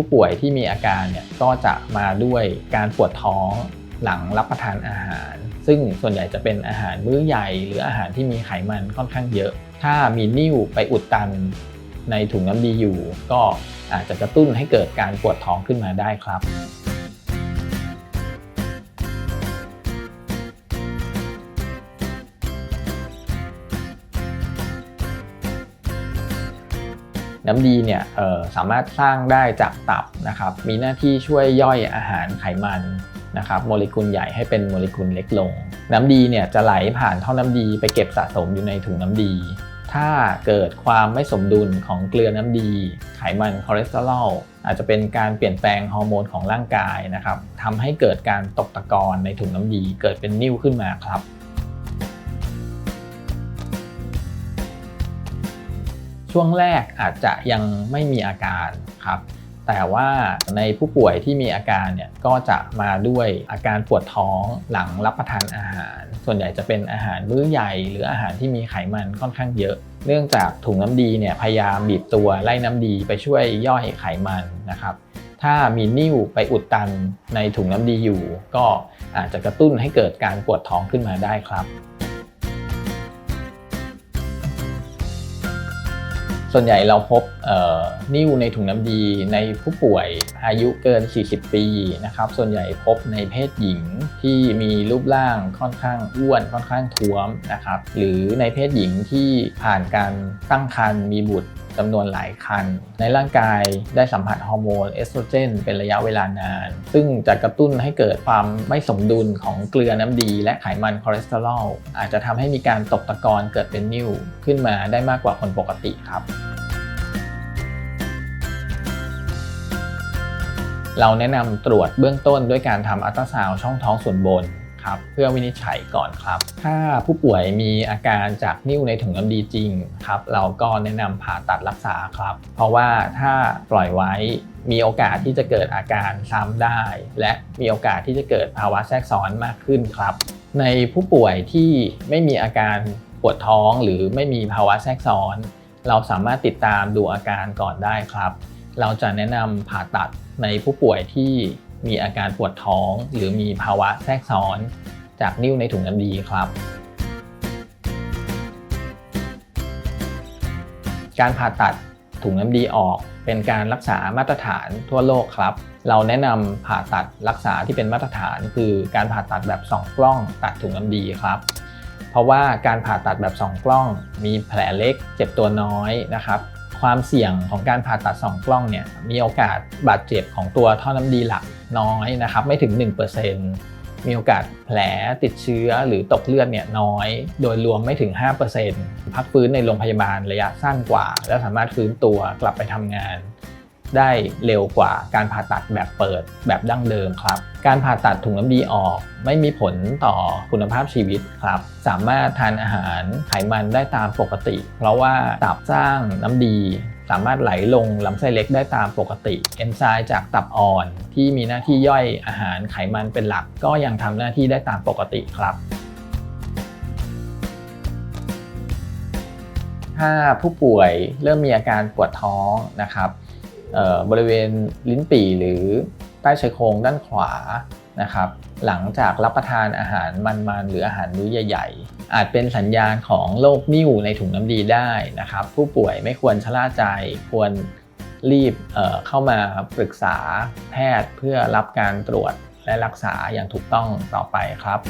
ผู้ป่วยที่มีอาการเนี่ยก็จะมาด้วยการปวดท้องหลังรับประทานอาหาร ซึ่งส่วนใหญ่จะเป็นอาหารมื้อใหญ่ หรืออาหารที่มีไขมันค่อนข้างเยอะ ถ้ามีนิ่วไปอุดตันในถุงน้ำดีอยู่ ก็อาจจะกระตุ้นให้เกิดการปวดท้องขึ้นมาได้ครับ น้ำดีเนี่ยเอ่อสามารถสร้างได้จากตับนะครับ มีหน้าที่ช่วยย่อยอาหารไขมันนะครับโมเลกุลใหญ่ให้เป็นโมเลกุลเล็กลง น้ำดีเนี่ยจะไหลผ่านท่อน้ำดีไปเก็บสะสมอยู่ในถุงน้ำดี ถ้าเกิดความไม่สมดุลของเกลือน้ำดี ไขมันคอเลสเตอรอลอาจจะเป็นการเปลี่ยนแปลงฮอร์โมนของร่างกายนะครับทำให้เกิดการตกตะกอนในถุงน้ำดี เกิดเป็นนิ่วขึ้นมาครับ ช่วงแรกอาจจะยังไม่มีอาการครับ แต่ว่าในผู้ป่วยที่มีอาการเนี่ยก็จะมาด้วยอาการปวดท้องหลังรับประทานอาหาร ส่วนใหญ่จะเป็นอาหารมื้อใหญ่ หรืออาหารที่มีไขมันค่อนข้างเยอะ เนื่องจากถุงน้ำดีเนี่ยพยายามบีบตัวไล่น้ำดีไปช่วยย่อยไขมันนะครับถ้ามีนิ่วไปอุดตันในถุงน้ำดีอยู่ ก็อาจจะกระตุ้นให้เกิดการปวดท้องขึ้นมาได้ครับ ส่วนใหญ่เราพบนิ่วในถุงน้ำดีในผู้ป่วยอายุเกิน 40 ปีนะครับ ส่วนใหญ่พบในเพศหญิงที่มีรูปร่างค่อนข้างอ้วนค่อนข้างท้วมนะครับ หรือในเพศหญิงที่ผ่านการตั้งครรภ์มีบุตร จำนวนหลายคัน ในร่างกายได้สัมผัสฮอร์โมนเอสโตรเจนเป็นระยะเวลานาน ซึ่งจะกระตุ้นให้เกิดความไม่สมดุลของเกลือน้ำดี และไขมันคอเลสเตอรอลอาจจะทำให้มีการตกตะกอนเกิดเป็นนิ่วขึ้นมาได้มากกว่าคนปกติครับเราแนะนำตรวจเบื้องต้นด้วยการทำอัลตราซาวช่องท้องส่วนบน ครับเพื่อวินิจฉัยก่อนครับ ถ้าผู้ป่วยมีอาการจากนิ่วในถุงน้ำดีจริงครับเราก็แนะนำผ่าตัดรักษาครับ เพราะว่าถ้าปล่อยไว้มีโอกาสที่จะเกิดอาการซ้ำได้ และมีโอกาสที่จะเกิดภาวะแทรกซ้อนมากขึ้นครับ ในผู้ป่วยที่ไม่มีอาการปวดท้องหรือไม่มีภาวะแทรกซ้อน เราสามารถติดตามดูอาการก่อนได้ครับ เราจะแนะนำผ่าตัดในผู้ป่วยที่ มีอาการปวดท้อง หรือมีภาวะแทรกซ้อน จากนิ่วในถุงน้ำดีครับ การผ่าตัดถุงน้ำดีออกเป็นการรักษามาตรฐานทั่วโลกครับ เราแนะนำผ่าตัดรักษาที่เป็นมาตรฐาน คือการผ่าตัดแบบสองกล้องตัดถุงน้ำดีครับ เพราะว่าการผ่าตัดแบบสองกล้อง มีแผลเล็ก เจ็บตัวน้อยนะครับ ความเสี่ยงของการผ่าตัด 2 กล้องเนี่ยมีโอกาสบาดเจ็บของตัวท่อน้ำดีหลักน้อยนะครับไม่ถึง 1%มีโอกาสแผลติดเชื้อหรือตกเลือดเนี่ยน้อย โดยรวมไม่ถึง 5%พักฟื้นในโรงพยาบาลระยะสั้นกว่า และสามารถฟื้นตัวกลับไปทำงาน ได้เร็วกว่าการผ่าตัดแบบเปิดแบบดั้งเดิมครับ การผ่าตัดถุงน้ำดีออก ไม่มีผลต่อคุณภาพชีวิตครับ สามารถทานอาหารไขมันได้ตามปกติ เพราะว่าตับสร้างน้ำดีสามารถไหลลงลำไส้เล็กได้ตามปกติ เอนไซม์จากตับอ่อน ที่มีหน้าที่ย่อยอาหารไขมันเป็นหลัก ก็ยังทำหน้าที่ได้ตามปกติครับ ถ้าผู้ป่วยเริ่มมีอาการปวดท้องนะครับ บริเวณลิ้นปี่หรือใต้ชายโครงด้านขวานะครับ หลังจากรับประทานอาหารมันๆ หรืออาหารมื้อใหญ่ๆ อาจเป็นสัญญาณของโรคนิ่วในถุงน้ำดีได้นะครับ ผู้ป่วยไม่ควรชะล่าใจ ควรรีบเเข้ามาปรึกษาแพทย์เพื่อรับการตรวจและรักษาอย่างถูกต้องต่อไปครับ